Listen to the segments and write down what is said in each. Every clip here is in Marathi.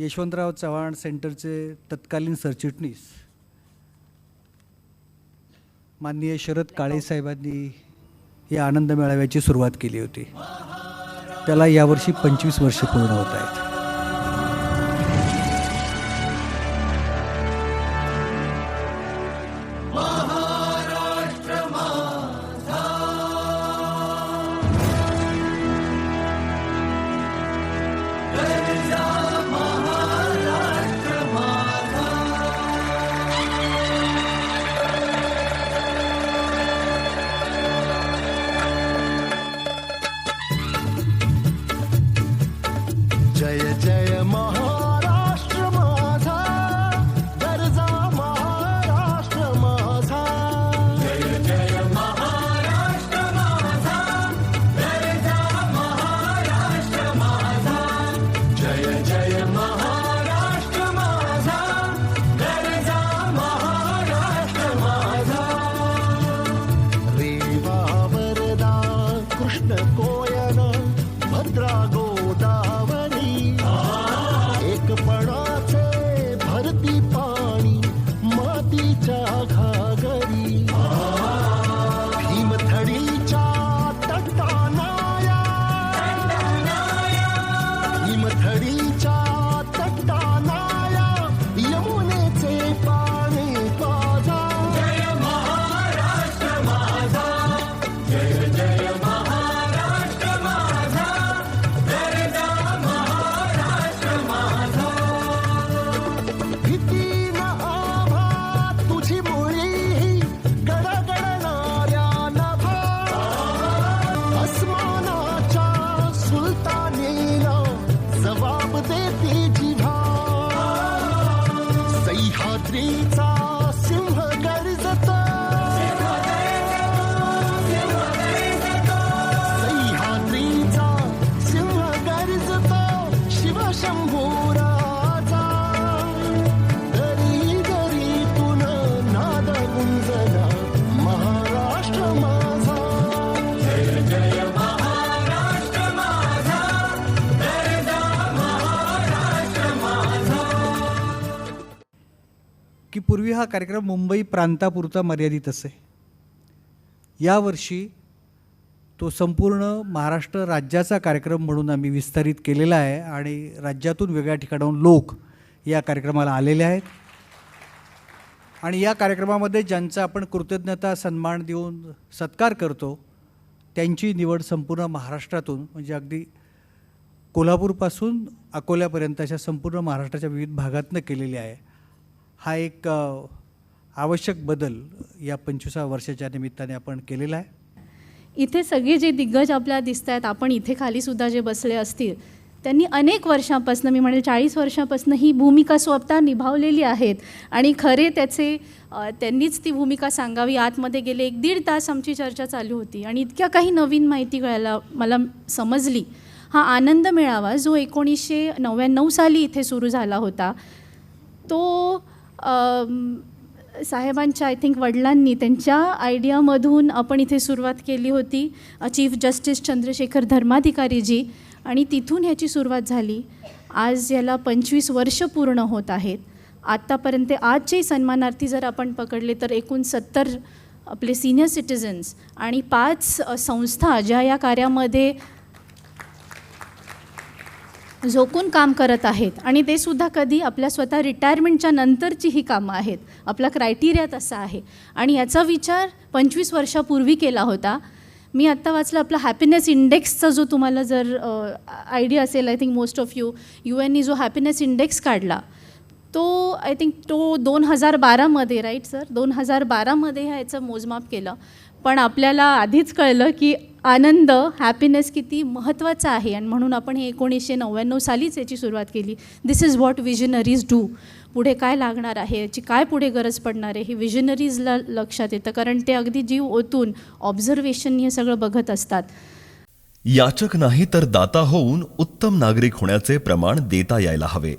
यशवंतराव चव्हाण सेंटरचे तत्कालीन सरचिटणीस. माननीय शरद काळेसाहेबांनी या आनंद मेळाव्याची सुरुवात केली होती. त्याला यावर्षी पंचवीस वर्ष पूर्ण होत आहेत. की पूर्वी हा कार्यक्रम मुंबई प्रांतापुरता मर्यादित असे. यावर्षी तो संपूर्ण महाराष्ट्र राज्याचा कार्यक्रम म्हणून आम्ही विस्तारित केलेला आहे आणि राज्यातून वेगळ्या ठिकाणाहून लोक या कार्यक्रमाला आलेले आहेत. आणि या कार्यक्रमामध्ये ज्यांचा आपण कृतज्ञता सन्मान देऊन सत्कार करतो त्यांची निवड संपूर्ण महाराष्ट्रातून म्हणजे अगदी कोल्हापूरपासून अकोल्यापर्यंतच्या संपूर्ण महाराष्ट्राच्या विविध भागातनं केलेली आहे. हा एक आवश्यक बदल या पंचवीसा वर्षाच्या निमित्ताने आपण केलेला आहे. इथे सगळे जे दिग्गज आपल्याला दिसत आहेत आपण इथे खालीसुद्धा जे बसले असतील त्यांनी अनेक वर्षापासून मी म्हणेल चाळीस वर्षापासून ही भूमिका स्वतः निभावलेली आहेत. आणि खरे त्याचे त्यांनीच ती भूमिका सांगावी आतमध्ये गेले एक दीड तास आमची चर्चा चालू होती. आणि इतक्या काही नवीन माहिती कळायला मला समजली. हा आनंद मेळावा जो एकोणीसशे नव्याण्णव साली इथे सुरू झाला होता तो साहेबांच्या आय थिंक वडिलांनी त्यांच्या आयडियामधून आपण इथे सुरुवात केली होती चीफ जस्टिस चंद्रशेखर धर्माधिकारीजी. आणि तिथून ह्याची सुरुवात झाली. आज याला पंचवीस वर्ष पूर्ण होत आहेत. आत्तापर्यंत आजचे सन्मानार्थी जर आपण पकडले तर एकूण सत्तर आपले सिनियर सिटिझन्स आणि पाच संस्था ज्या या कार्यामध्ये झोकून काम करत आहेत. आणि ते सुद्धा कधी आपल्या स्वतः रिटायरमेंटच्या नंतरची ही कामं आहेत. आपला क्रायटेरिया तसा आहे. आणि याचा विचार पंचवीस वर्षापूर्वी केला होता. मी आत्ता वाचलं आपला हॅपीनेस इंडेक्सचा जो तुम्हाला जर आयडिया असेल I think most of you you any जो हॅपीनेस इंडेक्स काढला तो आय थिंक तो दोन हजार बारामध्ये राईट सर दोन हजार बारामध्ये ह्याचं मोजमाप केलं. पण आपल्याला आधीच कळलं की आनंद हॅपीनेस किती महत्त्वाचा आहे. आणि म्हणून आपण हे एकोणीसशे नव्याण्णव सालीच याची सुरुवात केली. This is what visionaries do पुढे काय लागणार आहे? याची काय पुढे गरज पडणार आहे? हे विजनरीजला लक्षात येतं. कारण ते अगदी जीव ओतून ऑब्झर्वेशन हे सगळं बघत असतात. याचक नाही तर दाता होऊन उत्तम नागरिक होण्याचे प्रमाण देता यायला हवे.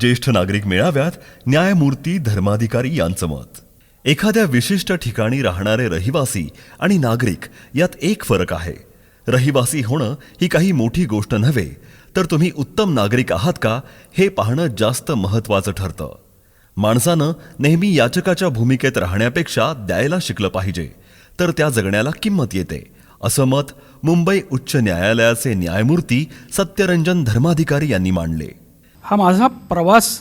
ज्येष्ठ नागरिक मेळाव्यात न्यायमूर्ती धर्माधिकारी यांचं मत. एखाद्या विशिष्ट ठिकाणी राहणारे रहिवासी आणि नागरिक यात एक फरक आहे. रहिवासी होणं ही काही मोठी गोष्ट नव्हे तर तुम्ही उत्तम नागरिक आहात का हे पाहणं जास्त महत्त्वाचं ठरतं. माणसानं नेहमी याचकाच्या भूमिकेत राहण्यापेक्षा द्यायला शिकलं पाहिजे तर त्या जगण्याला किंमत येते. असं मत मुंबई उच्च न्यायालयाचे न्यायमूर्ती सत्यरंजन धर्माधिकारी यांनी मांडले. हा माझा प्रवास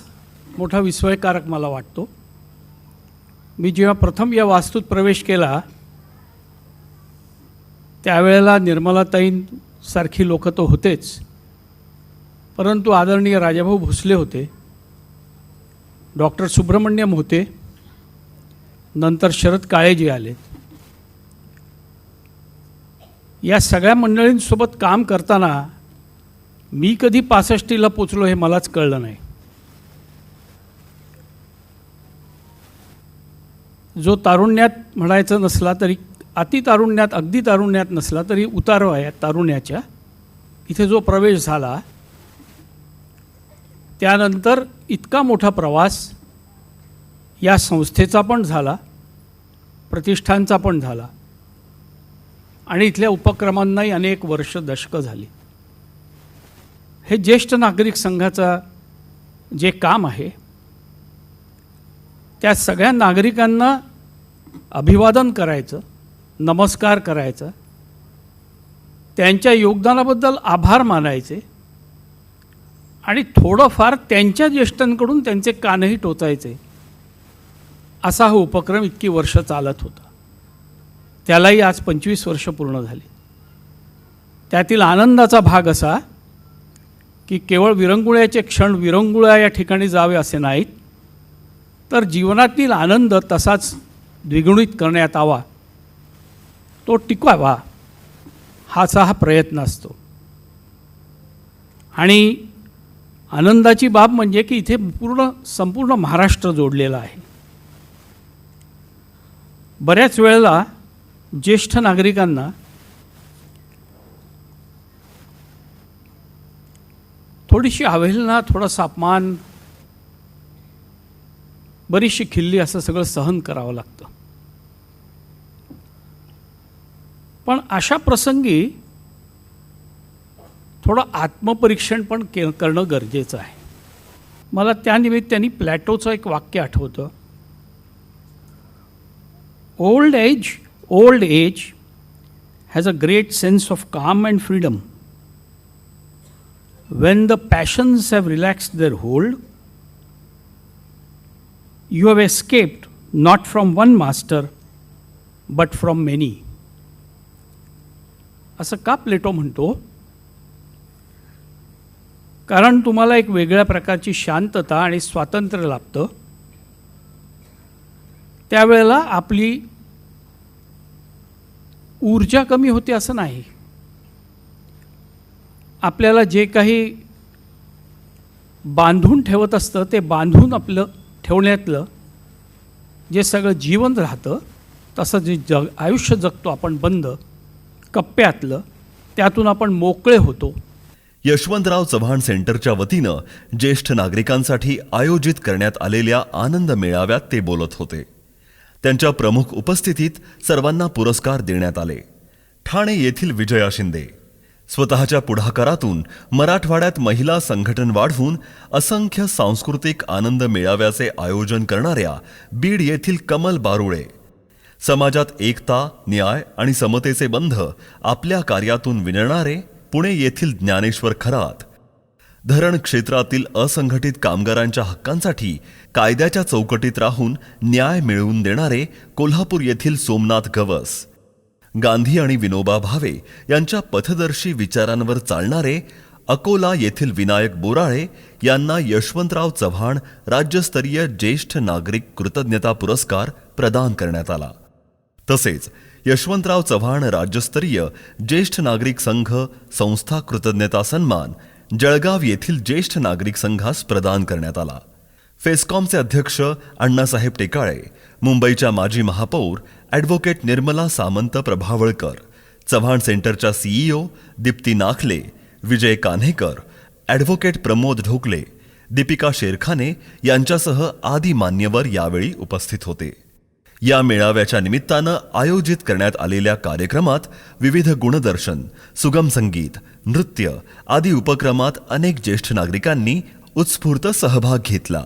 मोठा विस्मयकारक मला वाटतो. मी जेव्हा प्रथम या वास्तूत प्रवेश केला त्यावेळेला निर्मलाताईं सारखी तो तर होतेच. परंतु आदरणीय राजाभाऊ भोसले होते डॉक्टर सुब्रमण्यम होते नंतर शरद काळेजी आले. या सगळ्या मंडळींसोबत काम करताना मी कधी पासष्टीला पोचलो हे मलाच कळलं नाही. जो तारुण्यात म्हणायचं नसला तरी अति तारुण्यात अगदी तारुण्यात नसला तरी उतार आहे तारुण्याच्या. इथे जो प्रवेश झाला त्यानंतर इतका मोठा प्रवास या संस्थेचा पण झाला प्रतिष्ठानचा पण झाला. आणि इथल्या उपक्रमांनाही अनेक वर्ष दशकं झाली. हे ज्येष्ठ नागरिक संघाचा जे काम आहे त्या सगळ्या नागरिकांना अभिवादन करायचं नमस्कार करायचा त्यांच्या योगदानाबद्दल आभार मानायचे आणि थोडंफार त्यांच्या ज्येष्ठांकडून त्यांचे कानही टोचायचे. असा हा उपक्रम इतकी वर्ष चालत होता. त्यालाही आज पंचवीस वर्ष पूर्ण झाली. त्यातील आनंदाचा भाग असा की केवळ विरंगुळ्याचे क्षण विरंगुळ्या या ठिकाणी जावे असे नाहीत तर जीवनातील आनंद तसाच द्विगुणित करण्यात आवा. तो टिकवावा. हाचा हा प्रयत्न असतो. आणि आनंदाची बाब म्हणजे की इथे पूर्ण संपूर्ण महाराष्ट्र जोडलेला आहे. बऱ्याच वेळेला ज्येष्ठ नागरिकांना थोडीशी अवहेलना थोडासा अपमान बरीचशी खिल्ली असं सगळं सहन करावं लागतं. पण अशा प्रसंगी थोडं आत्मपरीक्षण पण के करणं गरजेचं आहे. मला त्यानिमित्ताने प्लॅटोचं एक वाक्य आठवतं. Old age old age has a great sense of calm and freedom when the passions have relax their hold you have escaped not from one master, but from many. असं का प्लेटो म्हणतो? कारण तुम्हाला एक वेगळ्या प्रकारची शांतता आणि स्वातंत्र्य लाभतं. त्यावेळेला आपली ऊर्जा कमी होते असं नाही. आपल्याला जे काही बांधून ठेवत असतं ते बांधून आपलं ठेवण्यातलं जे सगळं जीवन राहतं तसं जे जग आयुष्य जगतो आपण बंद कप्प्यातलं त्यातून आपण मोकळे होतो. यशवंतराव चव्हाण सेंटरच्या वतीनं ज्येष्ठ नागरिकांसाठी आयोजित करण्यात आलेल्या आनंद मेळाव्यात ते बोलत होते. त्यांच्या प्रमुख उपस्थितीत सर्वांना पुरस्कार देण्यात आले. ठाणे येथील विजया शिंदे स्वतःच्या पुढाकारातून मराठवाड्यात महिला संघटन वाढवून असंख्य सांस्कृतिक आनंद मेळाव्याचे आयोजन करणाऱ्या बीड येथील कमल बारुळे. समाजात एकता न्याय आणि समतेचे बंध आपल्या कार्यातून विणणारे पुणे येथील ज्ञानेश्वर खरात. धरण क्षेत्रातील असंघटित कामगारांच्या हक्कांसाठी कायद्याच्या चौकटीत राहून न्याय मिळवून देणारे कोल्हापूर येथील सोमनाथ गवस. गांधी आणि विनोबा भावे यांच्या पथदर्शी विचारांवर चालणारे अकोला येथील विनायक बोराळे यांना यशवंतराव चव्हाण राज्यस्तरीय ज्येष्ठ नागरिक कृतज्ञता पुरस्कार प्रदान करण्यात आला. तसेच यशवंतराव चव्हाण राज्यस्तरीय ज्येष्ठ नागरिक संघ संस्था कृतज्ञता सन्मान जळगाव येथील ज्येष्ठ नागरिक संघास प्रदान करण्यात आला. फेस्कॉमचे अध्यक्ष अण्णासाहेब टेकाळे मुंबईच्या माजी महापौर ॲडव्होकेट निर्मला सामंत प्रभावळकर चव्हाण सेंटरच्या सीईओ दीप्ती नाखले विजय कान्हेकर ॲडव्होकेट प्रमोद ढोकले दीपिका शेरखाने यांच्यासह आदी मान्यवर यावेळी उपस्थित होते. या मेळाव्याच्या निमित्तानं आयोजित करण्यात आलेल्या कार्यक्रमात विविध गुणदर्शन सुगम संगीत नृत्य आदी उपक्रमात अनेक ज्येष्ठ नागरिकांनी उत्स्फूर्त सहभाग घेतला.